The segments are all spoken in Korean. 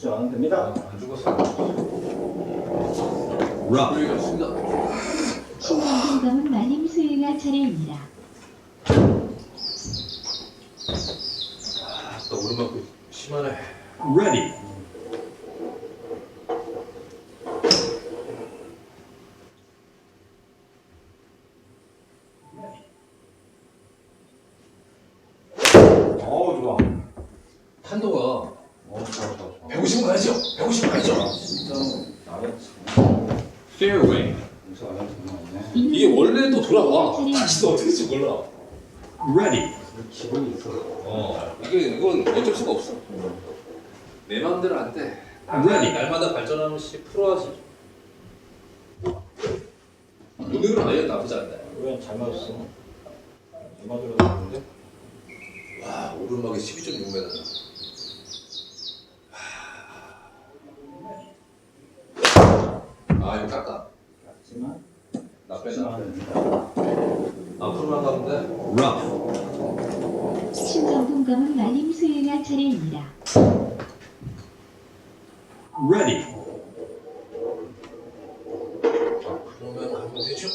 10점 됩니다. 안 죽었어. 신나. 신장동감은 말림 수행할 차례입니다. 또 오르막도 심하네. ready, 어우 좋아. 탄도가 어 좋아 좋아 좋아. 150은 가야죠. 150은 가야죠. 진짜 나랬지. fairway. 무슨. 이게 원래 또 돌아와. 다시 또 어떻게 될지 몰라. ready, 기본이 있어. 어, 이게 이건 어쩔 수가 없어. 내 마음대로 안 돼. Ready. 날마다 발전하면 씨 프로하지. 오늘은 아예 나쁘지 않네. 왜잘 맞았어? 얼마 들어갔는데? 와, 오르막이 12.6m. 아, 이거 깎아. 같지만 나 빼자. 앞으로만 가면 돼. rough, 신장동감은 말림 수행할 차례입니다. ready, 그러면 가면 되죠.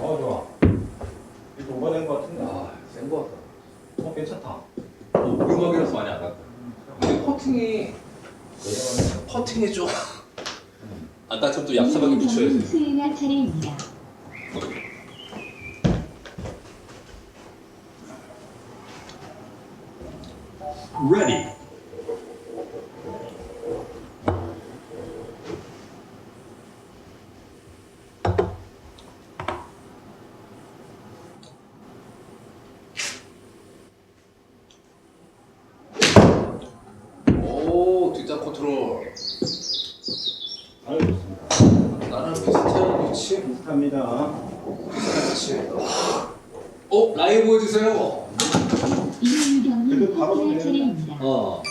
어 좋아. 이거 오버된 거 같은데. 아, 센거 같다. 어 괜찮다. 어, 오르막이라서 많이 안 갔다. 근데 퍼팅이 퍼팅이 좀 아까 좀또 얍삽하게 말림 붙여야지. 수행할 차례입니다. ready, 어 라이브 보여주세요. 이민경님 바로 컵을 보내요. 진행입니다. 어.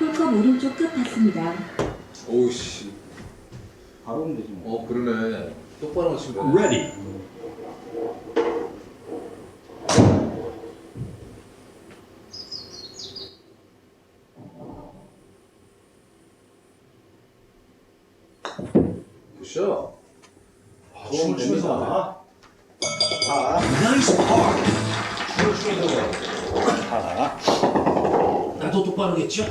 홀컵 오른쪽 끝 봤습니다. 오우씨. 바로 오면 되지 뭐. 어 그러네. 똑바로 맞춘 거야. Ready. 굿샷. 아, 춤을 추면서 하네. 아, 4 4 나도 똑바로겠죠?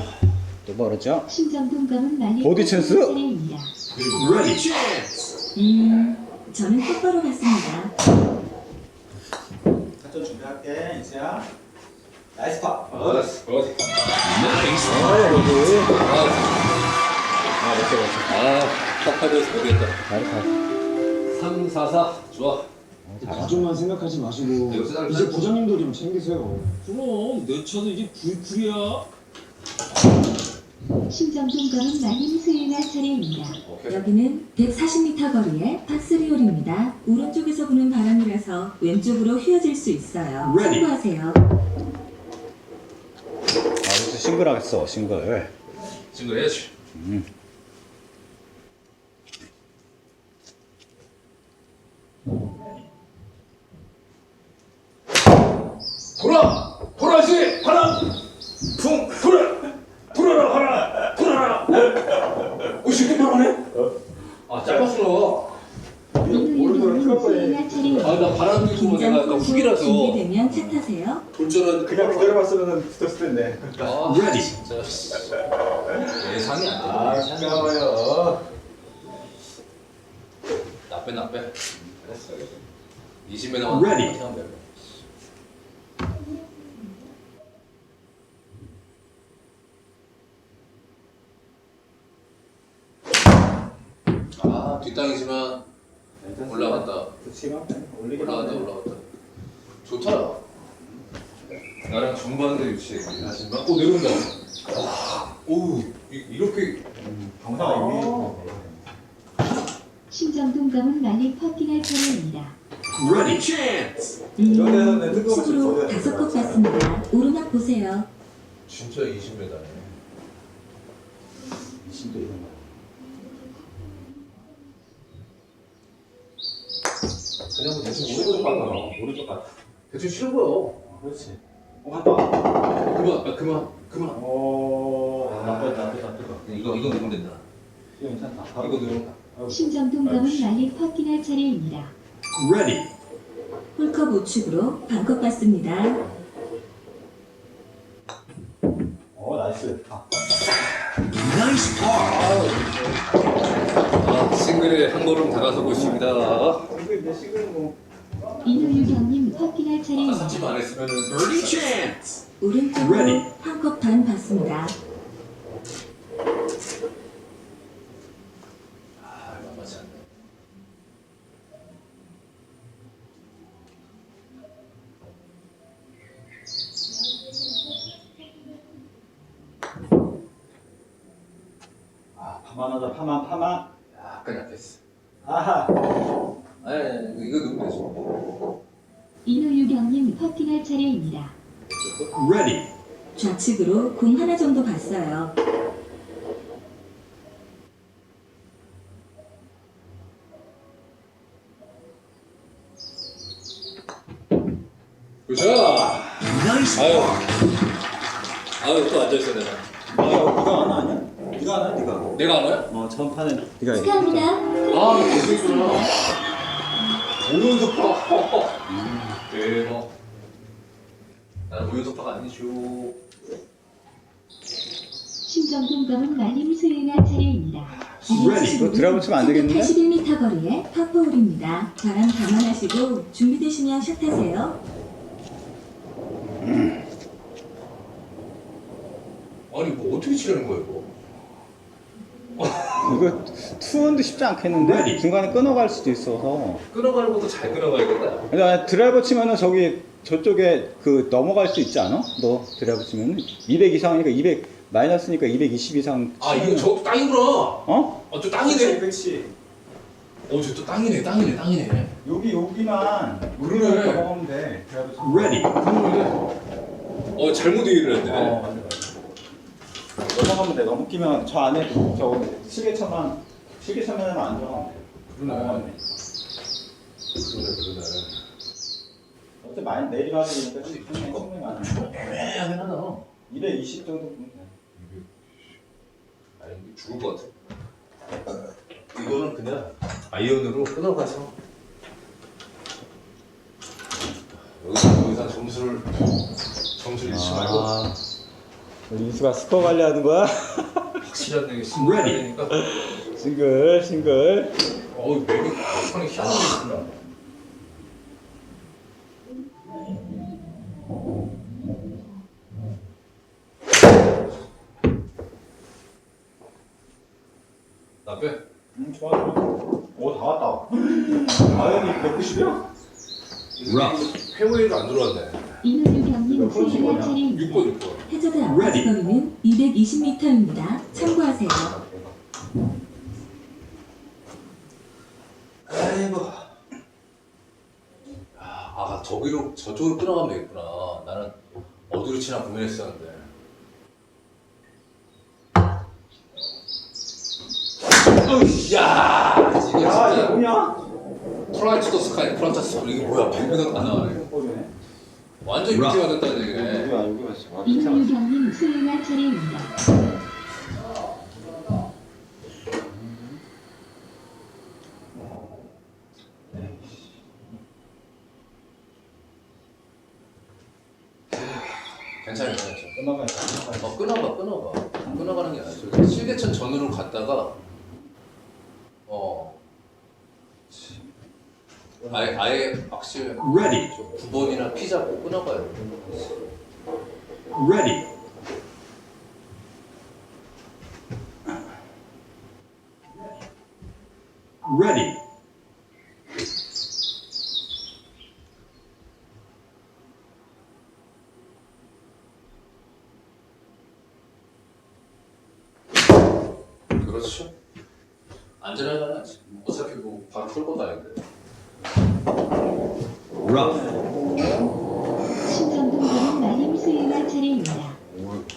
똑바로죠? 심장 동감은 많이 보디 찬스? 차례입니다. 레디 찬스! 음, 저는 똑바로 갔습니다. 사전 준비할게, 인수야. 나이스 파! 나이스! 나이스! 아, 여기. 아, 멋져, 멋져. 아, 파파드에서 아, 보겠다. 나이스 파. 3, 4, 4. 좋아. 파. 그쪽만 생각하지 마시고 쓰다 이제? 부장님도 좀 챙기세요. 그럼 내 차도 이게 불풀이야. 신장동감은 말림 수행할 차례입니다. 오케이. 여기는 140m 거리의 파스리홀입니다. 오른쪽에서 부는 바람이라서 왼쪽으로 휘어질 수 있어요. Ready. 참고하세요. 아, 여기서 싱글 하겠어, 싱글. 지금 해야지. 돌 아! 돌아야지! 바람! 풍! 돌아! 돌아라! 바람! 돌아라! 오, 쉽게 바람하네? 아, 짧았어. 이윤경님 수행할 차례입니다. 아, 나 바람 들고 내가 아까 훅이라서 준비되면 차 타세요. 돌전은 그냥 기다려봤으면 붙었을 텐데. 아, Ready. 진짜. 예상이 안 돼. 아, 아까워요. 나빼 나빼 20에 나와 Ready. 아 뒷땅이지만 올라갔다 그치만 올리긴 올라갔다 하네. 올라갔다 좋다 나랑 정반대 위치에 하지만 오 내려온다 와, 오 이- 이렇게 경사가 이미. 신장동감은 말림 퍼팅할 차례입니다. ready, 이런 데는 내 음, 뜬금없이 우측으로 져야 다섯 컵 된다. 봤습니다. 오르막 보세요. 진짜 20m네 미신도 이런 거. 그냥 뭐 대충 오른쪽 갔다 오른쪽 갔다. 대충 치는 거야 그렇지. 어, 간다. 그만 아, 그만 그만 오, 나쁘다, 나쁘다, 나쁘다. 이거 이거 넣으면 된다 이거 괜찮다. 이거 넣으면 신정동감은 날린 퍼팅할 차례입니다. Ready. 홀컵 우측으로 반컵 받습니다. 어, 나이스. 아, par. 아 싱글에 한 걸음 다가서고 있습니다 퍼팅할 아 차례입니다. 안 했으면은 Birdie chance. 오른쪽으로 Ready. 한컵반 받습니다. 아 만만치 않네 아, 파만하다, 파만, 파만. 약했어 아하. 아니 아니, 아니 이거 넣으면 되죠 이노유경님 퍼팅할 차례입니다. Ready. 좌측으로 공 하나 정도 봤어요. 그죠 Nice 아유. 아유 또 앉아 있어 내가 아, 이거 하 이거 하나, 네가. 내가 안 와요? 어, 처음 판에 네가 해. 축하합니다. 아 계속 있구나 우연속파 대박 나는 우연속파가 아니죠 신정동감은 날림 수행할 차례입니다. Ready. 이거 드라이브 치면 안 되겠는데? 81m 거리의 파포홀입니다. 바람 감안하시고 준비되시면 샷하세요. 아니 뭐 어떻게 치려는 거야 이거 이거 투혼도 쉽지 않겠는데? Ready. 중간에 끊어갈 수도 있어서. 끊어가는 것도 잘 끊어가야겠다 근데 드라이버 치면은 저기 저쪽에 그 넘어갈 수 있지 않아? 너 드라이버 치면은 200 이상이니까 200 마이너스니까 220 이상. 아 이거 치면은- 저 땅이구나 어? 아저 땅이네 200치. 어저 또 땅이네 땅이네 땅이네 여기 여기만 그러네. 넘어가면 돼. 드라이버 치면. Ready. 어 잘못 얘기를 했네 어, 맞아. 넘어가면 돼. 넘어 끼면 저 안에 저 시계처만 시계처만 안 들어가면 돼. 그러네 넘어가면 돼. 그러네 그러네 어차피 많이 충분히 충분히 많아. 애매하긴 하다 220 정도 보면 돼. 아니 죽을 것 같아 이거는 그냥 아이언으로 끊어가서 여기서 더 이상 점수를 점수를 잃지 말고 아, 인수가 스코어 관리하는 거야? Ready. 신고하니까 싱글 싱글. 어우 맥이 손이 희한하게 있구나 나 빼? 음 좋아. 오다 왔다. 아연이 190이야? Rough. 페어웨이로 안 들어왔네 수행할 6번 차례입니다. 6번 해저드. 거리는 220m입니다. 참고하세요. 아이고 아 저기로 저쪽으로 끊어가면 되겠구나 나는 어디로 치나 고민했었는데 야 이거 야 이거 진짜 뭐냐? 프라이트도 스카이 프란타스 이게 뭐야 100m 안 나가네 꼴이네. 완전 밑에 맞았다는 얘기네 여기가 여기가 있어. 이노유경님 수행할 차례입니다. 괜찮아요 괜찮아요 끝나가야 돼. 어, 끊어봐, 끊어봐. 끊어가는 게 아니라 저기 실개천 전으로 갔다가 어 아예 아예 확실히 Ready. 9번이나 피 잡고 끊어가야 돼. Ready. Ready. rough.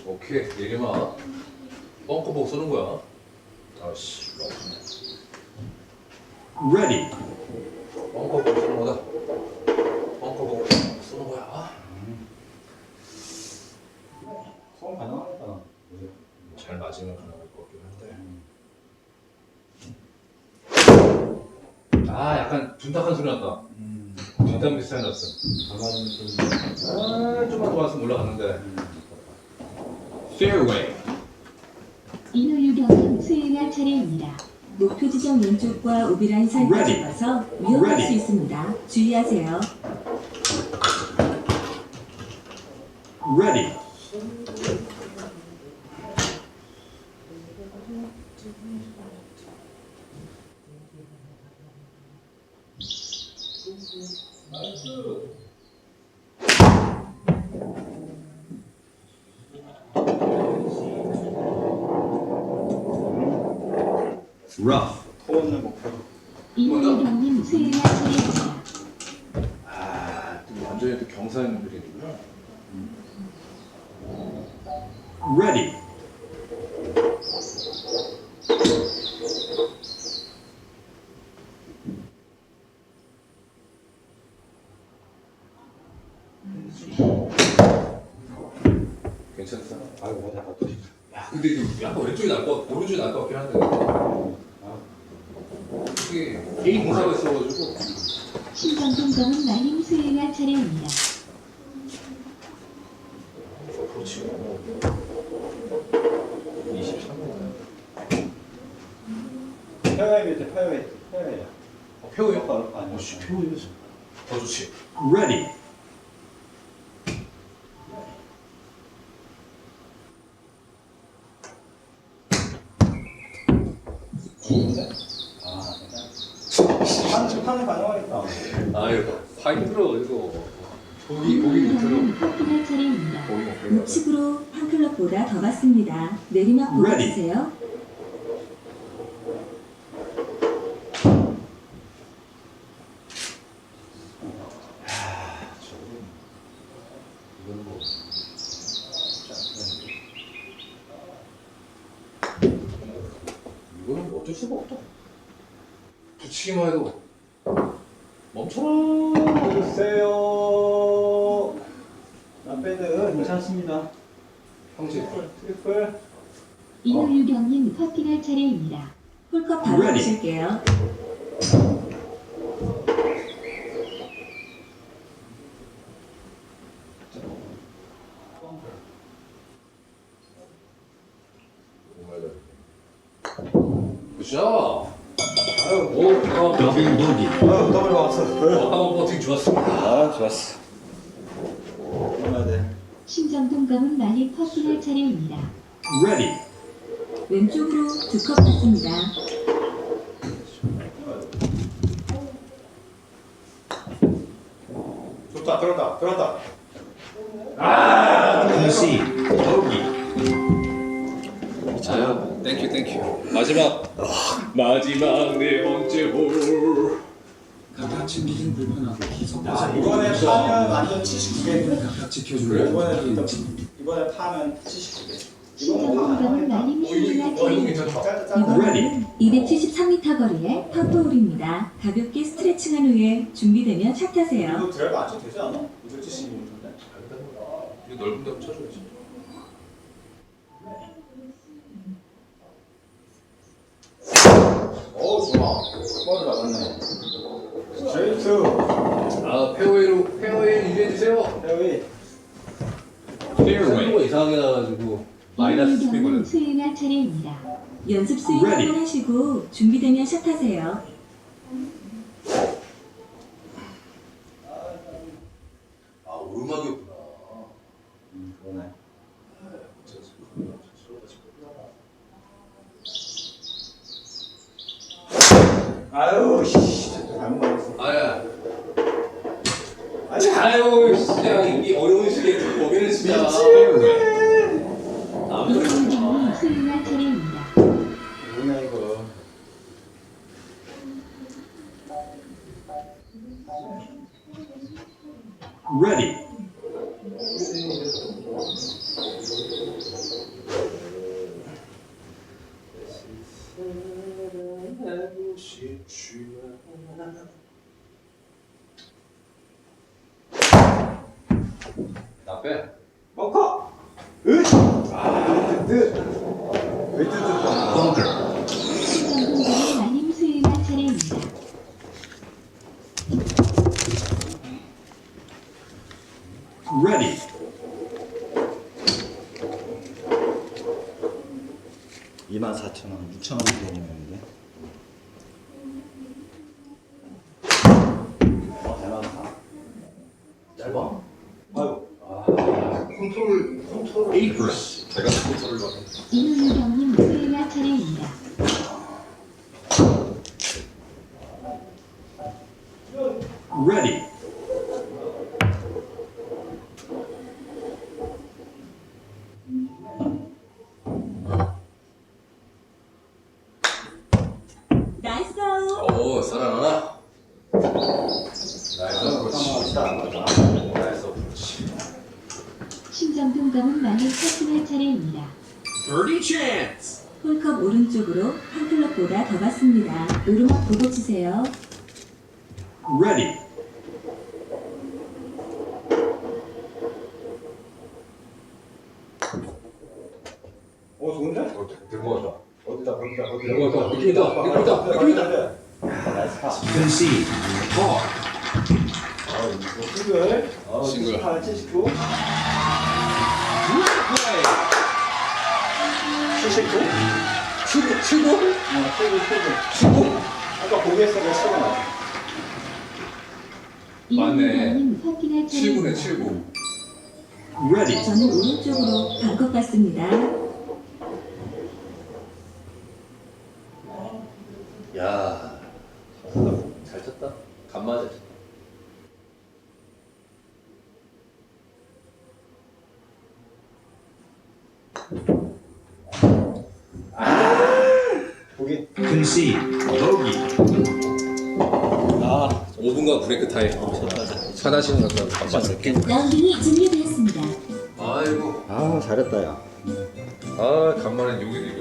오케이 예림아 뻥커복 쓰는 거야? 아씨 Ready. 뻥커복 쓰는 거다. 뻥커복 쓰는 거야. 소음 가능하겠다. 잘 맞으면 가능할 것 같긴 한데. 음. 아 약간 둔탁한 소리 난다. 뒷담 비슷하게 났어. 아 좀만 더 왔으면 올라갔는데. Fairway. 이노유경님 수행할 차례입니다. 목표 지점 왼쪽과 오비라인 사이까지 Ready. 가서 위험할 Ready. 수 있습니다. 주의하세요. Ready. Rough. 토는 목표. 차례입니다. 아, 또 완전히 또 경사있는 그림이구나. Ready. 괜찮다. 아이고 뭐 또. 야, 근데 이거 약간 왼쪽이 나을 것 같, 오른쪽이 나을 것 같긴 한데. 이게 개인 공사가 있어가지고. 신정동감은 말님 수행할 차례입니다. 그렇지. 23분. 페어웨이 밑에 페어웨이. 페어웨이야. 어, 표요? 바로 아니야. 어, 씨, 표요에서. 더 좋지. Ready. 좋은데? 아, 파는 가능하겠다. 아유, 파 힘들어, 이거. 못해요. 이노유경님 퍼팅할 차례입니다. 우측으로 한 클럽보다 더 갔습니다. 내리막 Ready. 보여주세요. 이거는 뭐. 이거는 뭐 어쩔 수가 없다. 붙이기만 해도 멈춰라. 주세요. 나배드 괜찮습니다. 형제. 트리플. 이노유경님 퍼팅할 차례입니다. 홀컵 바로 Ready. 보실게요. 좋았어. 돼? 신정동감은 말님 퍼팅할 차례입니다. Ready. 왼쪽으로 두컵 갔습니다. 좋다, 들었다, 들었다. Concede. Bogey. 자야, 땡큐 땡큐. 마지막. 마지막 네 번째 홀. 같이 미긴 불편하고 아, 이번에 파면 완전 79개. 같이 지켜주고 이번에 이번에 파면 79개. 이번에 파면 말님 어, 이거, 수행할 이거, 어, 이거 차례입니다. 괜찮다. 짧다, 짧다. 이번에는 273m 거리의 파포홀입니다. 가볍게 스트레칭한 후에 준비되면 샷 하세요. 이거 드라이브 안 쳐도 되지 않아? 270인데. 이거 넓은 데로 쳐줘야지. 오, 좋아. 볼 나갔네. 스트레이트. 아, 페어웨이로, 페어웨이 유지해 주세요. 페어웨이. Fairway. 속도가 이상하게 나가지고 마이너스 스피거든. 수행할 차례입니다. 연습 스윙. 한번 하시고 준비되면 샷 하세요. 아, 오르막이었구나. 음, 그러네. 아유, 씨. 잘못 말했어. 아야. 아니, 아유, 진짜 이 어려운 시기에 거기는 진짜. Fairway. 아무도 이노유경님 수행할 차례입니다. 뭐냐, 이거. Ready. 나 빼. 벙커! 으! 아, 뜨! 왜 뜨뜻? Bunker. 신정동감은 말님 수행할 차례입니다. Ready. 어, 좋은데? 들어가자 어디다, 어디다, 어디다. 들어가자 느낌 있다 느낌 있다 느낌 있다 나이스 파. Concede. Par. 아, 이거 싱글. 어, 싱글. 78, 79. Play. 79? 치고 치고 어, 79, 79. 아까 보기했으니까 7가 맞아. 맞네. 이누유경님 퍼팅할 7구네 차례입니다. 7구 Ready. 저는 오른쪽으로 간것 같습니다. 야, 잘 쳤다. 간만에 쳤다. Concede. Bogey. 아, 5분간 브레이크 타임. 차다시는 것처럼 간만에. 라운딩이 종료되었습니다. 아이고, 아, 잘했다, 야. 아 간만에 이거.